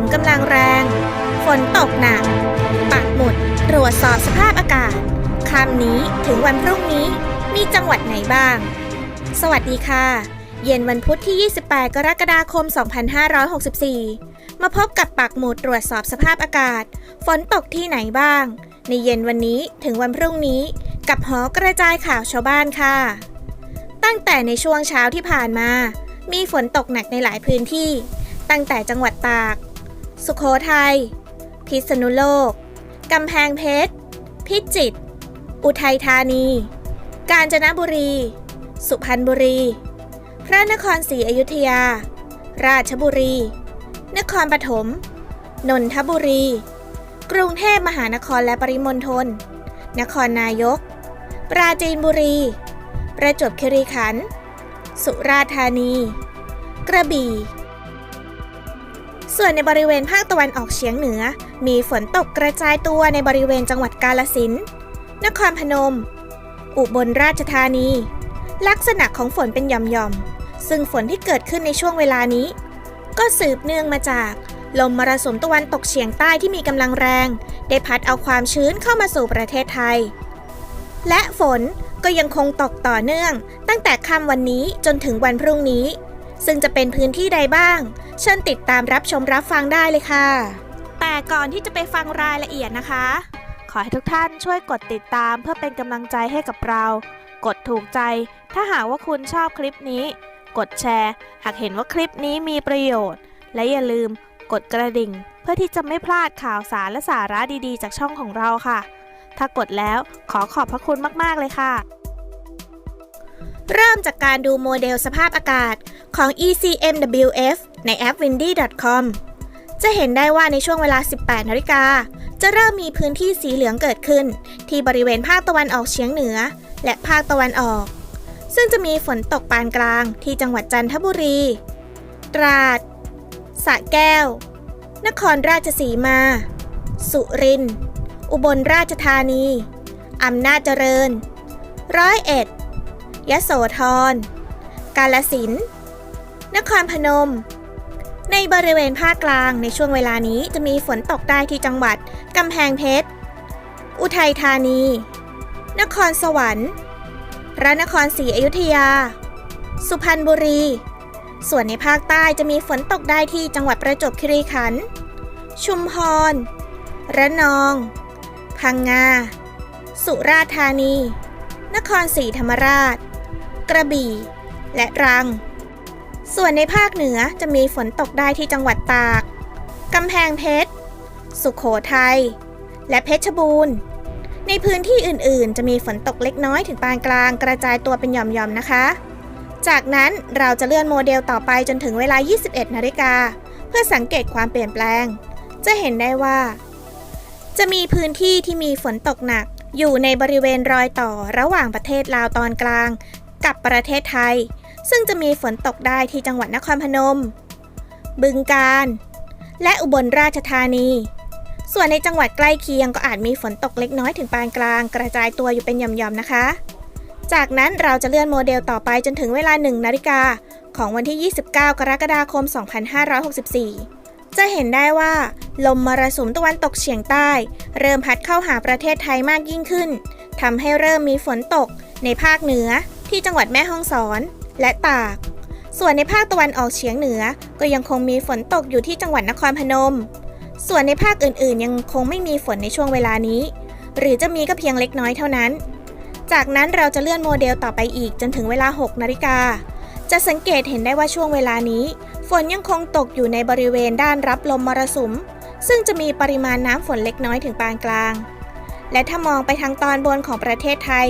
มกำลังแรง ฝนตกหนัก ปักหมุดตรวจสอบสภาพอากาศคำนี้ถึงวันพรุ่งนี้มีจังหวัดไหนบ้าง สวัสดีค่ะ เย็นวันพุธที่ 28 กรกฎาคม 2564 มาพบกับปักหมุดตรวจสอบสภาพอากาศ ฝนตกที่ไหนบ้าง ในเย็นวันนี้ถึงวันพรุ่งนี้ กับหอกระจายข่าวชาวบ้านค่ะ ตั้งแต่ในช่วงเช้าที่ผ่านมา มีฝนตกหนักในหลายพื้นที่ ตั้งแต่จังหวัดตาก สุโขทัย พิษณุโลก กำแพงเพชร พิจิตร อุทัยธานี กาญจนบุรี สุพรรณบุรี พระนครศรีอยุธยา ราชบุรี นครปฐม นนทบุรี กรุงเทพมหานครและปริมณฑล นครนายก ปราจีนบุรี ประจวบคีรีขันธ์ สุราษฎร์ธานี กระบี่ ส่วนในบริเวณภาคตะวันออกเฉียงเหนือ มีฝนตกกระจายตัวในบริเวณจังหวัดกาลสินนครพนม อุบลราชธานี ลักษณะของฝนเป็นหย่อมๆ ซึ่งฝนที่เกิดขึ้นในช่วงเวลานี้ ก็สืบเนื่องมาจาก ลมมรสุมตะวันตกเฉียงใต้ที่มีกำลังแรง ได้พัดเอาความชื้นเข้ามาสู่ประเทศไทย และฝนก็ยังคงตกต่อเนื่อง ตั้งแต่ค่ำวันนี้จนถึงวันพรุ่งนี้ ซึ่งจะเป็นพื้นที่ใดบ้าง เชิญติดตามรับชมรับฟังได้เลยค่ะ แต่ก่อนที่จะไปฟังรายละเอียดนะคะ ขอให้ทุกท่านช่วยกดติดตามเพื่อเป็นกำลังใจให้กับเรา กดถูกใจ ถ้าหากว่าคุณชอบคลิปนี้ กดแชร์ หากเห็นว่าคลิปนี้มีประโยชน์ และอย่าลืมกดกระดิ่ง เพื่อที่จะไม่พลาดข่าวสารและสาระดีๆ จากช่องของเราค่ะ ถ้ากดแล้วขอขอบพระคุณมากๆเลยค่ะ เริ่มจากการดูโมเดลสภาพอากาศของ ECMWF ในแอป windy.com จะเห็นได้ว่าในช่วงเวลา 18 นาฬิกา จะเริ่มมีพื้นที่สีเหลืองเกิดขึ้น ที่บริเวณภาคตะวันออกเฉียงเหนือ และภาคตะวันออก ซึ่งจะมีฝนตกปานกลางที่จังหวัดจันทบุรี ตราดสระแก้ว นครราชสีมา สุรินทร์ อุบลราชธานี อำนาจเจริญ ร้อยเอ็ดยโสธร กาลสินธุ์นครพนม ในบริเวณภาคกลางในช่วงเวลานี้จะมีฝนตกได้ที่จังหวัด กำแพงเพชร อุทัยธานี นครสวรรค์พระนครศรีอยุธยา สุพรรณบุรี ส่วนในภาคใต้จะมีฝนตกได้ที่จังหวัดประจวบคีรีขันธ์ ชุมพร ระนอง พังงา สุราษฎร์ธานี นครศรีธรรมราช กระบี่ และตรัง ส่วนในภาคเหนือจะมีฝนตกได้ที่จังหวัดตาก กำแพงเพชร สุขโขทัย และเพชรบูรณ์ ในพื้นที่อื่นๆ จะมีฝนตกเล็กน้อยถึงปานกลางกระจายตัวเป็นหย่อมๆนะคะ จากนั้นเราจะเลื่อนโมเดลต่อไปจนถึงเวลา 21 นาฬิกา เพื่อสังเกตความเปลี่ยนแปลง จะเห็นได้ว่า จะมีพื้นที่ที่มีฝนตกหนัก อยู่ในบริเวณรอยต่อระหว่างประเทศลาวตอนกลาง กับประเทศไทย ซึ่งจะมีฝนตกได้ที่จังหวัดนครพนม บึงกาฬ และอุบลราชธานี ส่วนในจังหวัดใกล้เคียงก็อาจมีฝนตกเล็กน้อยถึงปานกลาง กระจายตัวอยู่เป็นหย่อมๆนะคะ จากนั้นเราจะเลื่อนโมเดลต่อไปจนถึงเวลา1นาฬิกาของวันที่ 29 กรกฎาคม 2564 จะเห็นได้ว่า ลมมรสุมตะวันตกเฉียงใต้ เริ่มพัดเข้าหาประเทศไทยมากยิ่งขึ้นทำให้เริ่มมีฝนตกในภาคเหนือที่จังหวัดแม่ฮ่องสอน และตาก ส่วนในภาคตะวันออกเฉียงเหนือ ก็ยังคงมีฝนตกอยู่ที่จังหวัดนครพนม ส่วนในภาคอื่นๆ ยังคงไม่มีฝนในช่วงเวลานี้ หรือจะมีก็เพียงเล็กน้อยเท่านั้น จากนั้นเราจะเลื่อนโมเดลต่อไปอีกจนถึงเวลา 6 นาฬิกา จะสังเกตเห็นได้ว่าช่วงเวลานี้ ฝนยังคงตกอยู่ในบริเวณด้านรับลมมรสุม ซึ่งจะมีปริมาณน้ำฝนเล็กน้อยถึงปานกลาง และถ้ามองไปทางตอนบนของประเทศไทย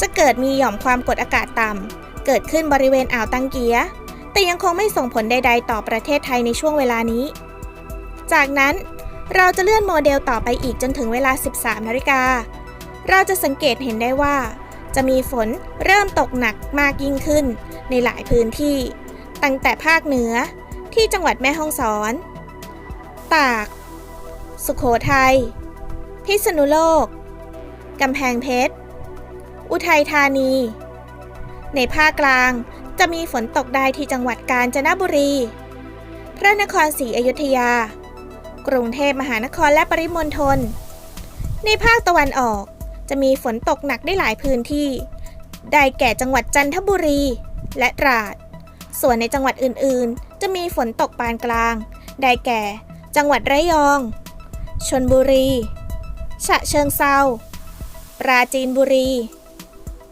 จะเกิดมีหย่อมความกดอากาศต่ำ เกิดขึ้นบริเวณอ่าวตังเกีย แต่ยังคงไม่ส่งผลใด ๆ ต่อประเทศไทยในช่วงเวลานี้ จากนั้นเราจะเลื่อนโมเดลต่อไปอีกจนถึงเวลา 13 นาฬิกา เราจะสังเกตเห็นได้ว่า จะมีฝนเริ่มตกหนักมากยิ่งขึ้น ในหลายพื้นที่ ตั้งแต่ภาคเหนือที่จังหวัดแม่ฮ่องสอน ตาก สุขโขทัย พิษณุโลก กำแพงเพชร อุทัยธานี ในภาคกลางจะมีฝนตกได้ที่จังหวัดกาญจนบุรี พระนครศรีอยุธยา กรุงเทพมหานครและปริมณฑล ในภาคตะวันออกจะมีฝนตกหนักได้หลายพื้นที่ ได้แก่จังหวัดจันทบุรี และตราด ส่วนในจังหวัดอื่นๆ จะมีฝนตกปานกลาง ได้แก่ จังหวัดระยอง ชนบุรี ฉะเชิงเซาปราจีนบุรี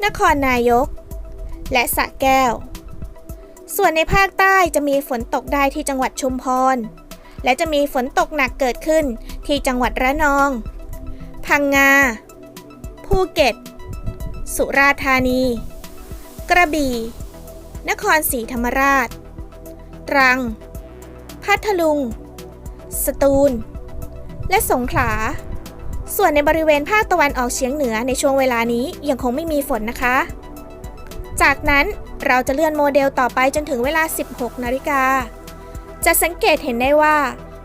นครนายก และสระแก้ว ส่วนในภาคใต้จะมีฝนตกได้ที่จังหวัดชุมพร และจะมีฝนตกหนักเกิดขึ้นที่จังหวัดระนอง พังงา ภูเก็ต สุราษฎร์ธานี กระบี่ นครศรีธรรมราช ตรัง พัทลุง สตูล และสงขลาส่วนในบริเวณภาคตะวันออกเฉียงเหนือในช่วงเวลานี้ยังคงไม่มีฝนนะคะ จากนั้นเราจะเลื่อนโมเดลต่อไปจนถึงเวลา 16 นาฬิกา จะสังเกตเห็นได้ว่า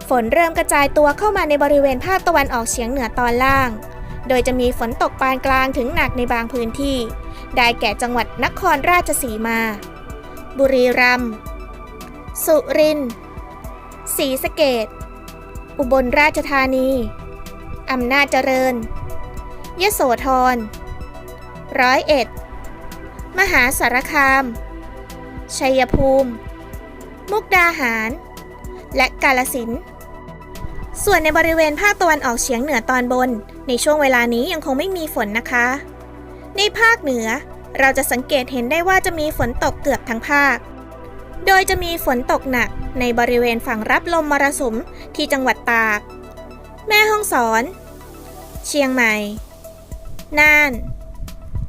ฝนเริ่มกระจายตัวเข้ามาในบริเวณภาคตะวันออกเฉียงเหนือตอนล่าง โดยจะมีฝนตกปานกลางถึงหนักในบางพื้นที่ ได้แก่จังหวัดนครราชสีมา บุรีรัมย์ สุรินทร์ ศรีสะเกดอุบลราชธานี อำนาจเจริญ ยโสธร ร้อยเอ็ด มหาสารคาม ชัยภูมิ มุกดาหาร และกาลสิน ส่วนในบริเวณภาคตะวันออกเฉียงเหนือตอนบน ในช่วงเวลานี้ยังคงไม่มีฝนนะคะ ในภาคเหนือเราจะสังเกตเห็นได้ว่าจะมีฝนตกเกือบทั้งภาค โดยจะมีฝนตกหนักในบริเวณฝั่งรับลมมรสุมที่จังหวัดตาก แม่ฮ่องสอน เชียงใหม่ น่าน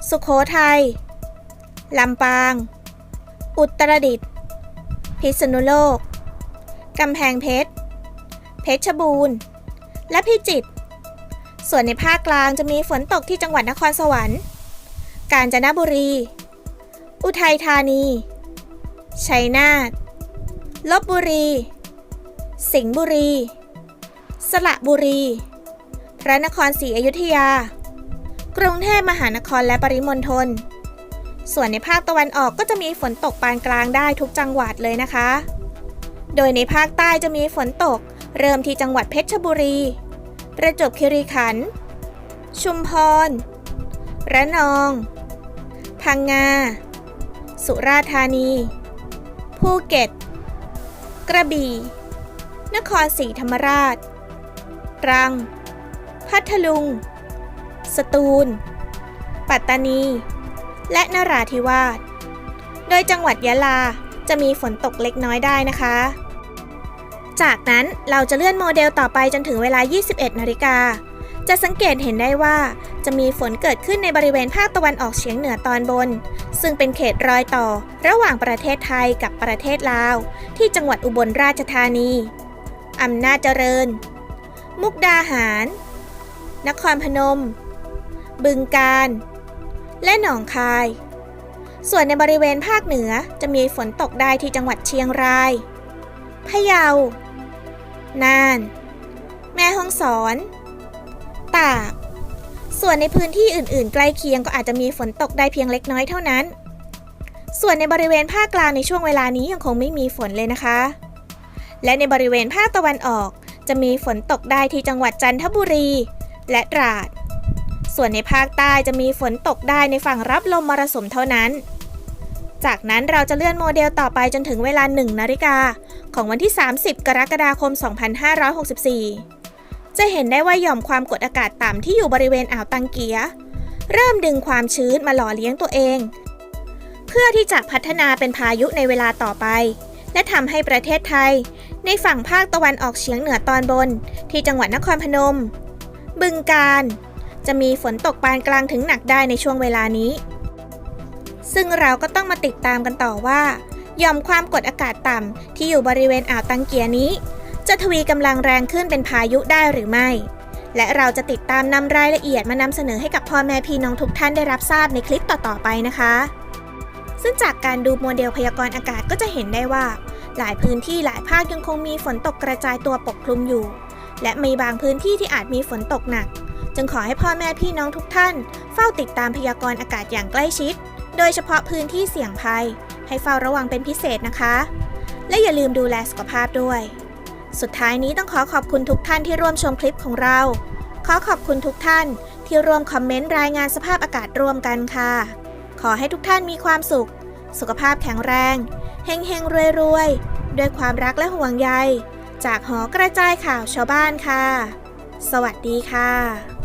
สุโขทัย ลำปาง อุตรดิตถ์ พิษณุโลก กำแพงเพชร เพชรบูรณ์ และพิจิตร ส่วนในภาคกลางจะมีฝนตกที่จังหวัดนครสวรรค์ กาญจนบุรี อุทัยธานี ชัยนาท ลบบุรี สิงห์บุรี สระบุรี พระนครศรีอยุธยา กรุงเทพมหานครและปริมณฑล ส่วนในภาคตะวันออกก็จะมีฝนตกปานกลางได้ทุกจังหวัดเลยนะคะ โดยในภาคใต้จะมีฝนตก เริ่มที่จังหวัดเพชรบุรี ประจวบคีรีขันธ์ ชุมพร ระนอง พังงา สุราษฎร์ธานี ภูเก็ต กระบี่ นครศรีธรรมราช ตรัง พัทลุง สตูล ปัตตานี และนราธิวาส โดยจังหวัดยะลาจะมีฝนตกเล็กน้อยได้นะคะ จากนั้นเราจะเลื่อนโมเดลต่อไปจนถึงเวลา 21 นาฬิกา จะสังเกตเห็นได้ว่าจะมีฝนเกิดขึ้นในบริเวณภาคตะวันออกเฉียงเหนือตอนบน ซึ่งเป็นเขตรอยต่อระหว่างประเทศไทยกับประเทศลาว ที่จังหวัดอุบลราชธานี อำนาจเจริญ มุกดาหาร นครพนม บึงกาฬ และหนองคาย ส่วนในบริเวณภาคเหนือจะมีฝนตกได้ที่จังหวัดเชียงราย พะเยา น่าน แม่ฮ่องสอน ตาก ส่วนในพื้นที่อื่น ๆ ใกล้เคียงก็อาจจะมีฝนตกได้เพียงเล็กน้อยเท่านั้น ส่วนในบริเวณภาคกลางในช่วงเวลานี้ยังคงไม่มีฝนเลยนะคะ และในบริเวณภาคตะวันออกจะมีฝนตกได้ที่จังหวัดจันทบุรี และตราด ส่วนในภาคใต้จะมีฝนตกได้ในฝั่งรับลมมรสุมเท่านั้น จากนั้นเราจะเลื่อนโมเดลต่อไปจนถึงเวลา 1 นาฬิกา ของวันที่ 30 กรกฎาคม 2564 จะเห็นได้ว่าหย่อมความกดอากาศต่ำที่อยู่บริเวณอ่าวตังเกีย เริ่มดึงความชื้นมาหล่อเลี้ยงตัวเอง เพื่อที่จะพัฒนาเป็นพายุในเวลาต่อไป และทำให้ประเทศไทย ในฝั่งภาคตะวันออกเฉียงเหนือตอนบน ที่จังหวัดนครพนม บึงกาฬ จะมีฝนตกปานกลางถึงหนักได้ในช่วงเวลานี้ ซึ่งเราก็ต้องมาติดตามกันต่อว่าย่อมความกดอากาศต่ำที่อยู่บริเวณอ่าวตังเกียนี้ จะทวีกำลังแรงขึ้นเป็นพายุได้หรือไม่ และเราจะติดตามนำรายละเอียดมานำเสนอให้กับพ่อแม่พี่น้องทุกท่านได้รับทราบในคลิปต่อๆไปนะคะ ซึ่งจากการดูโมเดลพยากรณ์อากาศก็จะเห็นได้ว่า หลายพื้นที่หลายภาคยังคงมีฝนตกกระจายตัวปกคลุมอยู่ และมีบางพื้นที่ที่อาจมีฝนตกหนัก จึงขอให้พ่อแม่พี่น้องทุกท่าน เฝ้าติดตามพยากรณ์อากาศอย่างใกล้ชิด โดยเฉพาะพื้นที่เสี่ยงภัย ให้เฝ้าระวังเป็นพิเศษนะคะ และอย่าลืมดูแลสุขภาพด้วย สุดท้ายนี้ต้องขอขอบคุณทุกท่านที่ร่วมชมคลิปของเรา ขอขอบคุณทุกท่านที่ร่วมคอมเมนต์รายงานสภาพอากาศร่วมกันค่ะ ขอให้ทุกท่านมีความสุข สุขภาพแข็งแรงเฮงเฮงรวยรวยด้วยความรักและห่วงใย จากหอกระจายข่าวชาวบ้านค่ะ สวัสดีค่ะ